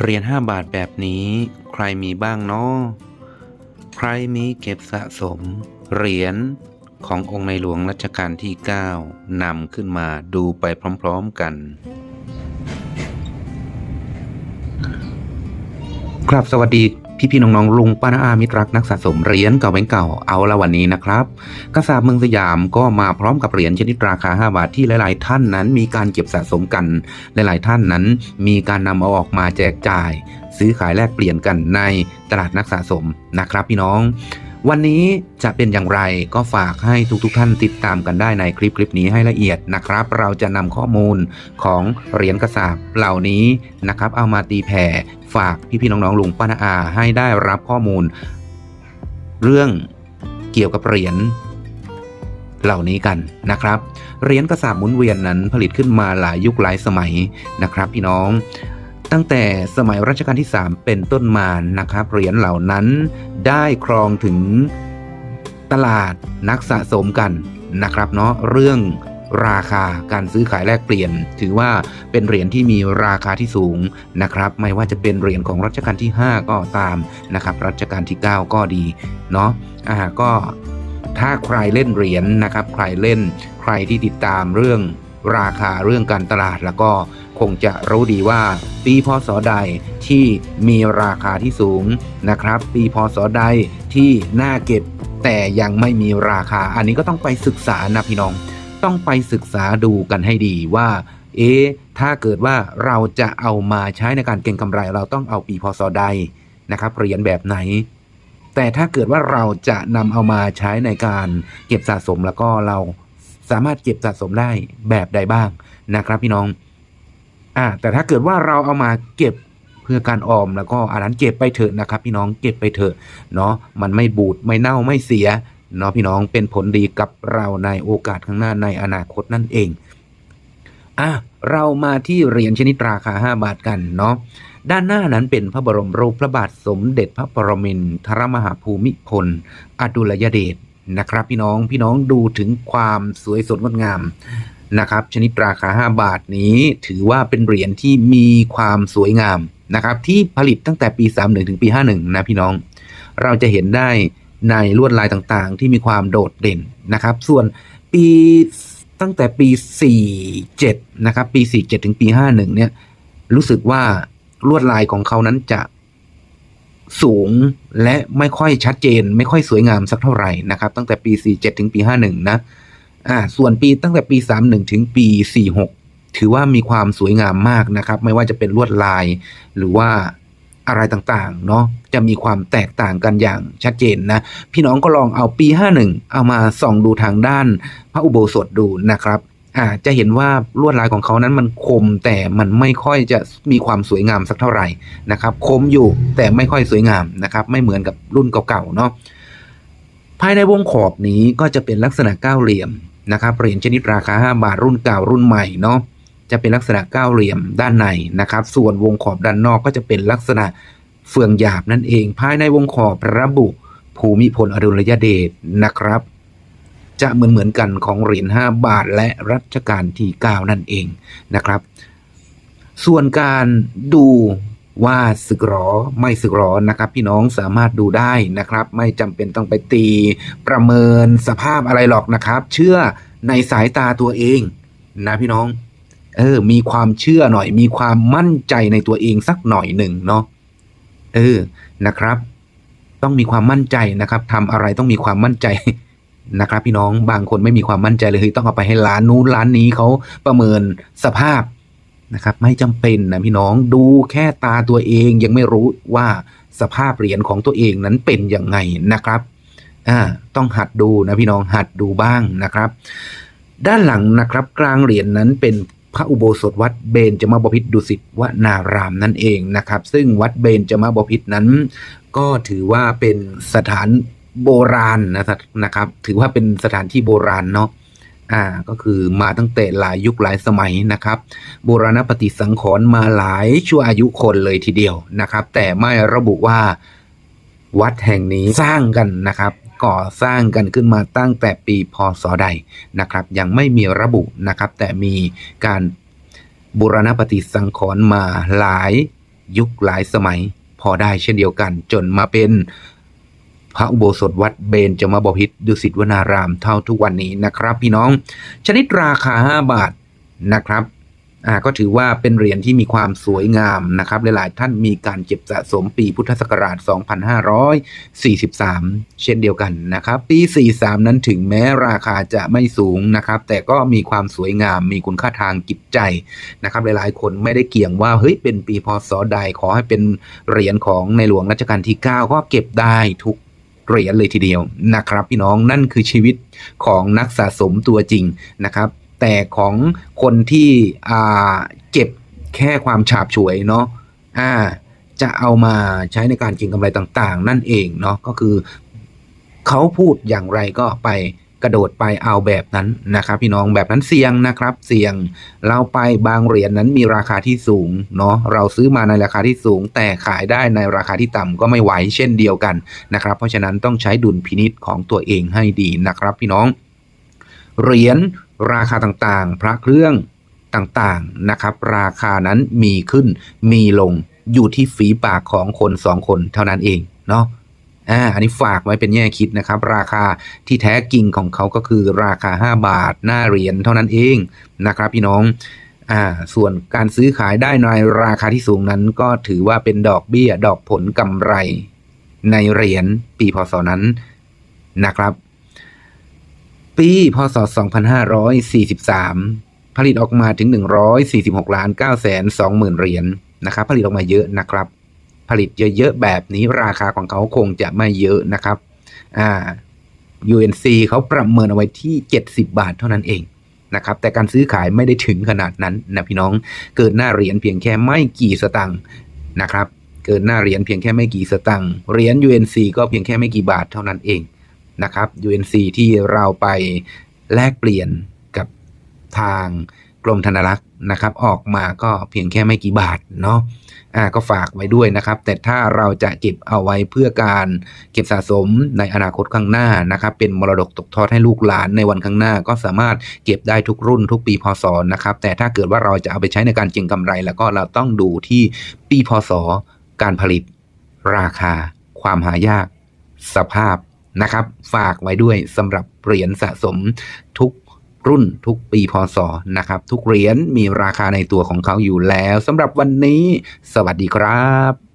เหรียญ5บาทแบบนี้ ใครมีบ้างเนาะใครมีเก็บสะสม เหรียญขององค์ในหลวงรัชกาลที่ 9นำขึ้นมาดูไปพร้อมๆกันครับสวัสดี พี่พี่ๆน้องๆลุงป้านอามิตรักนักสะสมเหรียญเก่าแบงเก่าเอาละวันนี้นะครับกษัตริย์เมืองสยามก็มาพร้อมกับเหรียญชนิดราคา 5 บาทที่หลายๆ ท่านนั้นมีการเก็บสะสมกัน หลายๆท่านนั้นมีการนำเอาออกมาแจกจ่าย ซื้อขายแลกเปลี่ยนกันในตลาดนักสะสมนะครับ พี่น้อง วันนี้จะเป็นอย่างไรก็ฝากให้ทุกๆทท่านติดตามกันได้ในคลิปคลิปนี้ให้ละเอียดนะครับ เราจะนำข้อมูลของเหรียญกระสาบเหล่านี้นะครับ เอามาตีแผ่ ฝากพี่ๆน้องๆลุงป้านาอาให้ได้รับข้อมูล เรื่องเกี่ยวกับเหรียญเหล่านี้กันนะครับ เหรียญกระสาบหมุนเวียนนั้นผลิตขึ้นมาหลายยุคหลายสมัยนะครับ พี่น้อง ตั้งแต่สมัยรัชกาลที่ 3 เป็นต้นมานะครับ เหรียญเหล่านั้นได้ครองถึงตลาดนักสะสมกันนะครับเนาะเรื่อง ราคาการซื้อขายแลกเปลี่ยน ถือว่าเป็นเหรียญที่มีราคาที่สูงนะครับ ไม่ว่าจะเป็นเหรียญของรัชกาลที่ 5 ก็ตามนะครับรัชกาลที่ 9 ก็ดีเนาะอ่าก็ถ้าใครเล่นเหรียญนะครับ ใครเล่นใครที่ติดตามเรื่องราคาเรื่องการตลาดแล้วก็คงจะรู้ดีว่าปีพศใดที่มีราคาที่สูงนะครับ ปีพศใดที่น่าเก็บแต่ยังไม่มีราคา อันนี้ก็ต้องไปศึกษานะพี่น้อง ต้องไปศึกษาดูกันให้ดีว่า เอ๊ะถ้าเกิดว่าเราจะเอามาใช้ในการเก็งกำไร เราต้องเอาปีพศใดนะครับเหรียญแบบไหน แต่ถ้าเกิดว่าเราจะนำเอามาใช้ในการเก็บสะสมแล้วก็เราสามารถเก็บสะสมได้แบบใดบ้างนะครับพี่น้องอ่าแต่ถ้าเกิดว่าเราเอามาเก็บเพื่อการออมแล้วก็อันนั้นเก็บไปเถอะนะครับ พี่น้องเก็บไปเถอะเนาะมันไม่บูดไม่เน่าไม่เสีย เนาะพี่น้องเป็นผลดีกับเราในโอกาสข้างหน้าในอนาคตนั่นเองอะเรามาที่เหรียญชนิดราคา 5 บาทกันเนาะด้านหน้านั้นเป็นพระบรมรูปพระบาทสมเด็จพระปรมินทรมหาภูมิพล อดุลยเดชนะครับ พี่น้องพี่น้องดูถึงความสวยสดงดงามนะครับ ชนิดราคา 5 บาทนี้ถือว่าเป็นเหรียญที่มีความสวยงามนะครับ ที่ผลิตตั้งแต่ปี 31 ถึงปี 51 นะพี่น้อง เราจะเห็นได้ ในลวดลายต่างๆ ที่มีความโดดเด่นนะครับ ส่วนปีตั้งแต่ปี 47 นะครับ ปี 47 ถึงปี 51 เนี่ย รู้สึกว่าลวดลายของเขานั้นจะสูงและไม่ค่อยชัดเจน ไม่ค่อยสวยงามสักเท่าไหร่นะครับ ตั้งแต่ปี 47 ถึงปี 51 นะอ่าส่วนปีตั้งแต่ปี 31 ถึงปี 46 ถือว่ามีความสวยงามมากนะครับ ไม่ว่าจะเป็นลวดลายหรือว่า อะไรต่างๆเนาะจะมีความแตกต่างกันอย่างชัดเจนนะพี่น้องก็ลองเอาปี 51 เอามาส่องดูทางด้านพระอุโบสถดูนะครับอ่าจะเห็นว่าลวดลายของเขานั้นมันคมแต่มันไม่ค่อยจะมีความสวยงามสักเท่าไหร่นะครับ คมอยู่แต่ไม่ค่อยสวยงามนะครับ ไม่เหมือนกับรุ่นเก่าๆเนาะภายในวงขอบนี้ก็จะเป็นลักษณะก้าวเหลี่ยมนะครับเหรียญชนิดราคา 5 บาทรุ่นเก่ารุ่นใหม่เนาะ จะเป็นลักษณะเก้าเหลี่ยมด้านในนะครับ ส่วนวงขอบด้านนอกก็จะเป็นลักษณะเฟืองหยาบนั่นเอง ภายในวงขอบระบุภูมิพลอดุลยเดชนะครับ จะเหมือนเหมือนกันของเหรียญ5บาทและรัชกาลที่ 9 นั่นเองนะครับ ส่วนการดูว่าสึกหรอไม่สึกหรอนะครับ พี่น้องสามารถดูได้นะครับ ไม่จำเป็นต้องไปตี ประเมินสภาพอะไรหรอกนะครับ เชื่อในสายตาตัวเองนะพี่น้อง เออ มีความเชื่อหน่อย มีความมั่นใจในตัวเองสักหน่อยหนึ่งเนาะเออนะครับ ต้องมีความมั่นใจนะครับทำอะไรต้องมีความมั่นใจนะครับ พี่น้องบางคนไม่มีความมั่นใจเลยเฮ้ยต้องเอาไปให้ร้านนู้นร้านนี้เขาประเมินสภาพนะครับ ไม่จำเป็นนะพี่น้องดูแค่ตาตัวเองยังไม่รู้ว่าสภาพเหรียญของตัวเองนั้นเป็นยังไงนะครับอ่าต้องหัดดูนะพี่น้องหัดดูบ้างนะครับ ด้านหลังนะครับ กลางเหรียญนั้นเป็น พระอุโบสถวัดเบญจมาบพิตรดุสิตวนารามนั่นเองนะครับ ซึ่งวัดเบญจมาบพิตรนั้น ก็ถือว่าเป็นสถานโบราณนะครับนะครับ ถือว่าเป็นสถานที่โบราณเนาะอ่าก็คือมาตั้งแต่หลายยุคหลายสมัยนะครับ โบราณปฏิสังขรณ์มาหลายชั่วอายุคนเลยทีเดียวนะครับ แต่ไม่ระบุว่าวัดแห่งนี้สร้างกันนะครับ ก่อสร้างกันขึ้นมาตั้งแต่ปีพศใดนะครับ ยังไม่มีระบุนะครับ แต่มีการบูรณปฏิสังขรณ์มาหลายยุคหลายสมัยพอได้เช่นเดียวกัน จนมาเป็นพระอุโบสถวัดเบญจมบพิตรดุสิตวนารามเท่าทุกวันนี้นะครับ พี่น้อง ชนิดราคา 5 บาทนะครับ อ่าก็ถือว่าเป็นเหรียญที่มีความสวยงามนะครับหลายๆท่านมีการเก็บสะสมปีพุทธศักราช 2543 เช่นเดียวกันนะครับปี 43 นั้นถึงแม้ราคาจะไม่สูงนะครับ แต่ก็มีความสวยงามมีคุณค่าทางจิตใจนะครับ หลายๆ คนไม่ได้เกี่ยงว่าเฮ้ยเป็นปีพศใดขอให้เป็นเหรียญของในหลวงรัชกาลที่ 9 ก็เก็บได้ทุกเหรียญเลยทีเดียวนะครับ พี่น้องนั่นคือชีวิตของนักสะสมตัวจริงนะครับ แต่ของคนที่อ่าเก็บแค่ความฉาบฉวยเนาะอ่าจะเอามาใช้ในการเก็งกำไรต่างๆ นั่นเองเนาะก็คือเขาพูดอย่างไรก็ไปกระโดดไปเอาแบบนั้นนะครับ พี่น้องแบบนั้นเสี่ยงนะครับ เสี่ยงเราไปบางเหรียญนั้นมีราคาที่สูงเนาะเราซื้อมาในราคาที่สูง แต่ขายได้ในราคาที่ต่ำก็ไม่ไหวเช่นเดียวกันนะครับ เพราะฉะนั้นต้องใช้ดุลพินิษของตัวเองให้ดีนะครับ พี่น้องเหรียญ ราคาต่างๆ พระเครื่องต่างๆนะครับ ราคานั้นมีขึ้นมีลงอยู่ที่ฝีปากของคนสองคนเท่านั้นเองเนาะอ่าอันนี้ฝากไว้เป็นแง่คิดนะครับ ราคาที่แท้จริงของเขาก็คือราคา 5 บาทหน้าเหรียญเท่านั้นเองนะครับ พี่น้องอ่าส่วนการซื้อขายได้ในราคาที่สูงนั้นก็ถือว่าเป็นดอกเบี้ยดอกผลกำไร ในเหรียญปีพศนั้นนะครับ ปี พศ 2543 ผลิตออกมาถึง 146ล้าน9แสน2หมื่นเหรียญนะครับ ผลิตออกมาเยอะนะครับ ผลิตเยอะๆแบบนี้ราคาของเขาคงจะไม่เยอะนะครับอ่า UNC เขาประเมินเอาไว้ที่ 70 บาทเท่านั้นเองนะครับแต่การซื้อขายไม่ได้ถึงขนาดนั้นนะพี่น้องเกินหน้าเหรียญเพียงแค่ไม่กี่สตังค์นะครับ เกินหน้าเหรียญเพียงแค่ไม่กี่สตังค์เหรียญ UNC ก็เพียงแค่ไม่กี่บาทเท่านั้นเอง นะครับ UNC ที่เราไปแลกเปลี่ยนกับทางกรมธนารักษ์นะครับ ออกมาก็เพียงแค่ไม่กี่บาทเนาะอ่าก็ฝากไว้ด้วยนะครับ แต่ถ้าเราจะเก็บเอาไว้เพื่อการเก็บสะสมในอนาคตข้างหน้านะครับ เป็นมรดกตกทอดให้ลูกหลานในวันข้างหน้า ก็สามารถเก็บได้ทุกรุ่นทุกปีพศนะครับ แต่ถ้าเกิดว่าเราจะเอาไปใช้ในการเก็งกำไร แล้วก็เราต้องดูที่ปีพศ การผลิต ราคา ความหายาก สภาพ นะครับ ฝากไว้ด้วยสำหรับเหรียญสะสมทุกรุ่นทุกปีพศนะครับ ทุกเหรียญมีราคาในตัวของเขาอยู่แล้วสำหรับวันนี้ สวัสดีครับ